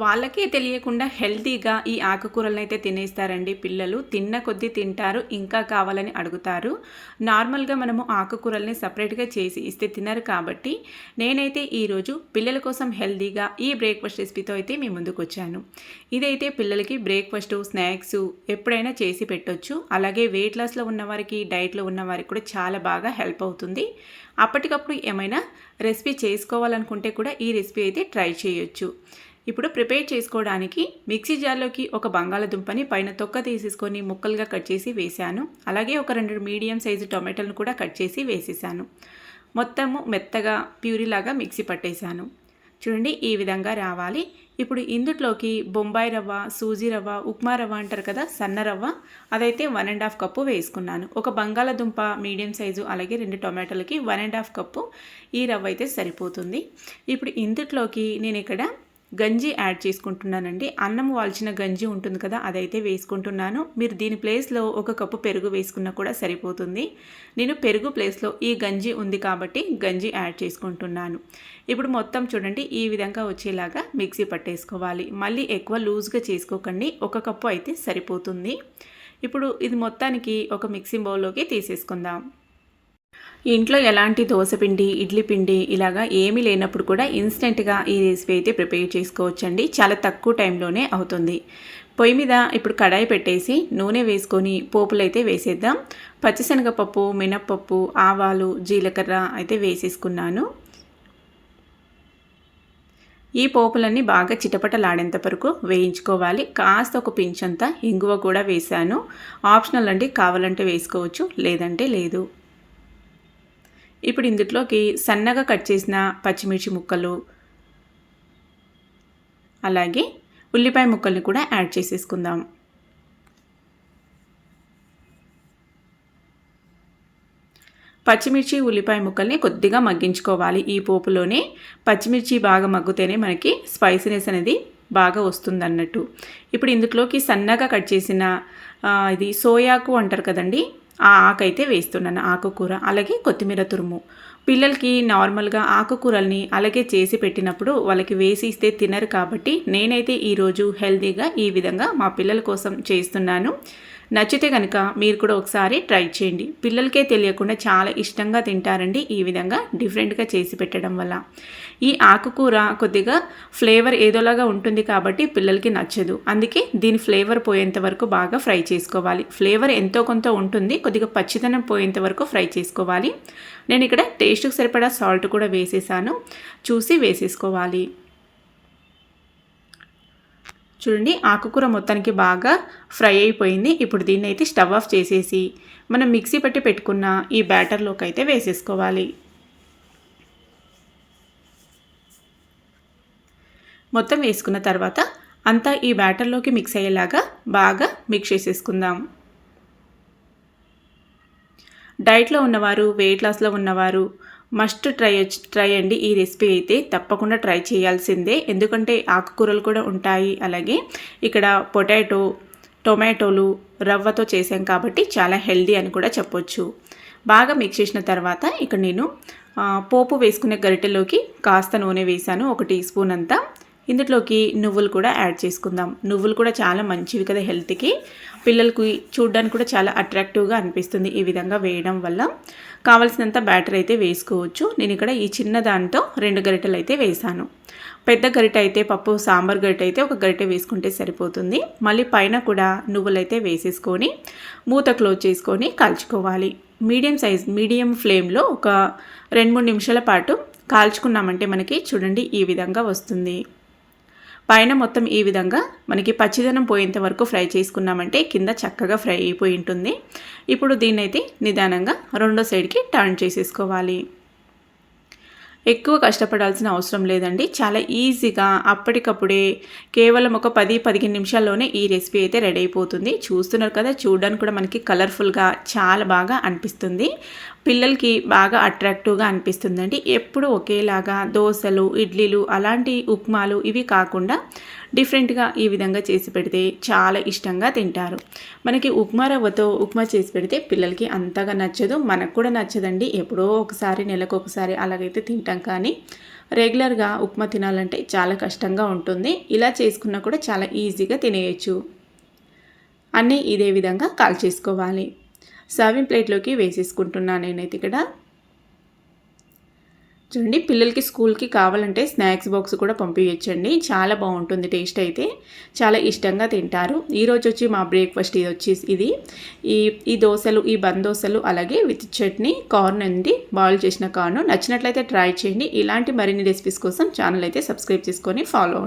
వాళ్ళకే తెలియకుండా హెల్తీగా ఈ ఆకుకూరలను అయితే తినేస్తారండి పిల్లలు. తిన్న కొద్దీ తింటారు ఇంకా కావాలని అడుగుతారు. నార్మల్గా మనము ఆకుకూరల్ని సపరేట్గా చేసి ఇస్తే తినరు కాబట్టి నేనైతే ఈరోజు పిల్లల కోసం హెల్తీగా ఈ బ్రేక్ఫాస్ట్ రెసిపీతో అయితే మీ ముందుకు వచ్చాను ఇదైతే పిల్లలకి బ్రేక్ఫాస్ట్ స్నాక్స్ ఎప్పుడైనా చేసి పెట్టొచ్చు. అలాగే వెయిట్ లాస్లో ఉన్నవారికి డైట్లో ఉన్నవారికి కూడా చాలా బాగా హెల్ప్ అవుతుంది. అప్పటికప్పుడు ఏమైనా రెసిపీ చేసుకోవాలనుకుంటే కూడా ఈ రెసిపీ అయితే ట్రై చేయొచ్చు. ఇప్పుడు ప్రిపేర్ చేసుకోవడానికి మిక్సీ జార్లోకి ఒక బంగాళదుంపని పైన తొక్క తీసేసుకొని ముక్కలుగా కట్ చేసి వేశాను. అలాగే ఒక రెండు మీడియం సైజు టొమాటోలను కూడా కట్ చేసి వేసేసాను. మొత్తము మెత్తగా ప్యూరీలాగా మిక్సీ పట్టేశాను. చూడండి ఈ విధంగా రావాలి. ఇప్పుడు ఇందుట్లోకి బొంబాయి రవ్వ సూజీ రవ్వ ఉప్మా రవ్వ అంటారు కదా సన్న రవ్వ అదైతే వన్ అండ్ హాఫ్ కప్పు వేసుకున్నాను. ఒక బంగాళదుంప మీడియం సైజు అలాగే రెండు టొమాటోలకి వన్ అండ్ హాఫ్ కప్పు ఈ రవ్వ అయితే సరిపోతుంది. ఇప్పుడు ఇందుట్లోకి నేను ఇక్కడ గంజి యాడ్ చేసుకుంటున్నానండి. అన్నం వాల్చిన గంజి ఉంటుంది కదా అదైతే వేసుకుంటున్నాను. మీరు దీని ప్లేస్లో ఒక కప్పు పెరుగు వేసుకున్నా కూడా సరిపోతుంది. నేను పెరుగు ప్లేస్లో ఈ గంజి ఉంది కాబట్టి గంజి యాడ్ చేసుకుంటున్నాను. ఇప్పుడు మొత్తం చూడండి ఈ విధంగా వచ్చేలాగా మిక్సీ పట్టేసుకోవాలి. మళ్ళీ ఎక్కువ లూజ్గా చేసుకోకండి. ఒక కప్పు అయితే సరిపోతుంది. ఇప్పుడు ఇది మొత్తానికి ఒక మిక్సింగ్ బౌల్లోకి తీసేసుకుందాం. ఇంట్లో ఎలాంటి దోశపిండి ఇడ్లీ పిండి ఇలాగా ఏమీ లేనప్పుడు కూడా ఇన్స్టెంట్గా ఈ రెసిపీ అయితే ప్రిపేర్ చేసుకోవచ్చండి. చాలా తక్కువ టైంలోనే అవుతుంది. పొయ్యి మీద ఇప్పుడు కడాయి పెట్టేసి నూనె వేసుకొని పోపులు అయితే వేసేద్దాం. పచ్చిశనగపప్పు మినప్పప్పు ఆవాలు జీలకర్ర అయితే వేసేసుకున్నాను. ఈ పోపులన్నీ బాగా చిటపటలాడేంత వరకు వేయించుకోవాలి. కాస్త ఒక పించంతా ఇంగువ కూడా వేశాను. ఆప్షనల్ అండి కావాలంటే వేసుకోవచ్చు లేదంటే లేదు. ఇప్పుడు ఇందులోకి సన్నగా కట్ చేసిన పచ్చిమిర్చి ముక్కలు అలాగే ఉల్లిపాయ ముక్కల్ని కూడా యాడ్ చేసేసుకుందాం. పచ్చిమిర్చి ఉల్లిపాయ ముక్కల్ని కొద్దిగా మగ్గించుకోవాలి. ఈ పోపులోనే పచ్చిమిర్చి బాగా మగ్గుతేనే మనకి స్పైసీనెస్ అనేది బాగా వస్తుందన్నట్టు. ఇప్పుడు ఇందులోకి సన్నగా కట్ చేసిన ఇది సోయాకు అంటారు కదండి ఆ ఆకైతే వేస్తున్నాను ఆకుకూర అలాగే కొత్తిమీర తురుము. పిల్లలకి నార్మల్గా ఆకుకూరల్ని అలాగే చేసి పెట్టినప్పుడు వాళ్ళకి వేసి ఇస్తే తినరు కాబట్టి నేనైతే ఈరోజు హెల్తీగా ఈ విధంగా మా పిల్లల కోసం చేస్తున్నాను. నచ్చితే కనుక మీరు కూడా ఒకసారి ట్రై చేయండి. పిల్లలకే తెలియకుండా చాలా ఇష్టంగా తింటారండి ఈ విధంగా డిఫరెంట్గా చేసి పెట్టడం వల్ల. ఈ ఆకుకూర కొద్దిగా ఫ్లేవర్ ఏదోలాగా ఉంటుంది కాబట్టి పిల్లలకి నచ్చదు. అందుకే దీని ఫ్లేవర్ పోయేంత వరకు బాగా ఫ్రై చేసుకోవాలి. ఫ్లేవర్ ఎంతో కొంత ఉంటుంది కొద్దిగా పచ్చిదనం పోయేంత వరకు ఫ్రై చేసుకోవాలి. నేను ఇక్కడ టేస్ట్కి సరిపడా సాల్ట్ కూడా వేసేసాను. చూసి వేసేసుకోవాలి. చూడండి ఆకుకూర మొత్తానికి బాగా ఫ్రై అయిపోయింది. ఇప్పుడు దీన్ని అయితే స్టవ్ ఆఫ్ చేసేసి మనం మిక్సీ పట్టి పెట్టుకున్న ఈ బ్యాటర్లోకి అయితే వేసేసుకోవాలి. మొత్తం వేసుకున్న తర్వాత అంతా ఈ బ్యాటర్లోకి మిక్స్ అయ్యేలాగా బాగా మిక్స్ చేసేసుకుందాం. డైట్లో ఉన్నవారు వెయిట్ లాస్లో ఉన్నవారు మస్ట్ ట్రై ట్రై అండి ఈ రెసిపీ అయితే తప్పకుండా ట్రై చేయాల్సిందే. ఎందుకంటే ఆకుకూరలు కూడా ఉంటాయి. అలాగే ఇక్కడ పొటాటో టొమాటోలు రవ్వతో చేసాం కాబట్టి చాలా హెల్దీ అని కూడా చెప్పొచ్చు. బాగా మిక్స్ చేసిన తర్వాత ఇక్కడ నేను పోపు వేసుకునే గరిటెలోకి కాస్త నూనె వేసాను ఒక టీ స్పూన్ అంతా. ఇందులోకి నువ్వులు కూడా యాడ్ చేసుకుందాం. నువ్వులు కూడా చాలా మంచివి కదా హెల్త్కి. పిల్లలకి చూడడానికి కూడా చాలా అట్రాక్టివ్గా అనిపిస్తుంది ఈ విధంగా వేయడం వల్ల. కావలసినంత బ్యాటర్ అయితే వేసుకోవచ్చు. నేను ఇక్కడ ఈ చిన్న దాంతో రెండు గరిటెలు అయితే వేసాను. పెద్ద గరిట అయితే పప్పు సాంబార్ గరిట అయితే ఒక గరిటె వేసుకుంటే సరిపోతుంది. మళ్ళీ పైన కూడా నువ్వులైతే వేసేసుకొని మూత క్లోజ్ చేసుకొని కాల్చుకోవాలి. మీడియం సైజ్ మీడియం ఫ్లేమ్లో ఒక రెండు మూడు నిమిషాల పాటు కాల్చుకున్నామంటే మనకి చూడండి ఈ విధంగా వస్తుంది. పైన మొత్తం ఈ విధంగా మనకి పచ్చిదనం పోయేంత వరకు ఫ్రై చేసుకున్నామంటే కింద చక్కగా ఫ్రై అయిపోయి ఉంటుంది. ఇప్పుడు దీన్నైతే నిదానంగా రెండో సైడ్కి టర్న్ చేసేసుకోవాలి. ఎక్కువ కష్టపడాల్సిన అవసరం లేదండి. చాలా ఈజీగా అప్పటికప్పుడే కేవలం ఒక పది పదిహేను నిమిషాల్లోనే ఈ రెసిపీ అయితే రెడీ అయిపోతుంది. చూస్తున్నారు కదా చూడడానికి కూడా మనకి కలర్ఫుల్గా చాలా బాగా అనిపిస్తుంది. పిల్లలకి బాగా అట్రాక్టివ్గా అనిపిస్తుందండి. ఎప్పుడు ఒకేలాగా దోశలు ఇడ్లీలు అలాంటి ఉప్మాలు ఇవి కాకుండా డిఫరెంట్గా ఈ విధంగా చేసి పెడితే చాలా ఇష్టంగా తింటారు. మనకి ఉప్మా రవ్వతో ఉప్మా చేసి పెడితే పిల్లలకి అంతగా నచ్చదు మనకు కూడా నచ్చదండి. ఎప్పుడో ఒకసారి నెలకు ఒకసారి అలాగైతే తింటాం. కానీ రెగ్యులర్గా ఉప్మా తినాలంటే చాలా కష్టంగా ఉంటుంది. ఇలా చేసుకున్నా కూడా చాలా ఈజీగా తినేయచ్చు. అన్నీ ఇదే విధంగా కాల్ చేసుకోవాలి. సర్వింగ్ ప్లేట్లోకి వేసేసుకుంటున్నాను నేనైతే ఇక్కడ. చూడండి పిల్లలకి స్కూల్కి కావాలంటే స్నాక్స్ బాక్స్ కూడా పంపించండి చాలా బాగుంటుంది టేస్ట్ అయితే. చాలా ఇష్టంగా తింటారు. ఈరోజు వచ్చి మా బ్రేక్ఫాస్ట్ ఇది వచ్చేసి ఇది. ఈ ఈ దోశలు ఈ బంద్ దోశలు అలాగే విత్ చట్నీ కార్న్ ఉంది. బాయిల్ చేసిన కార్న్. నచ్చినట్లయితే ట్రై చేయండి. ఇలాంటి మరిన్ని రెసిపీస్ కోసం ఛానల్ అయితే సబ్స్క్రైబ్ చేసుకొని ఫాలో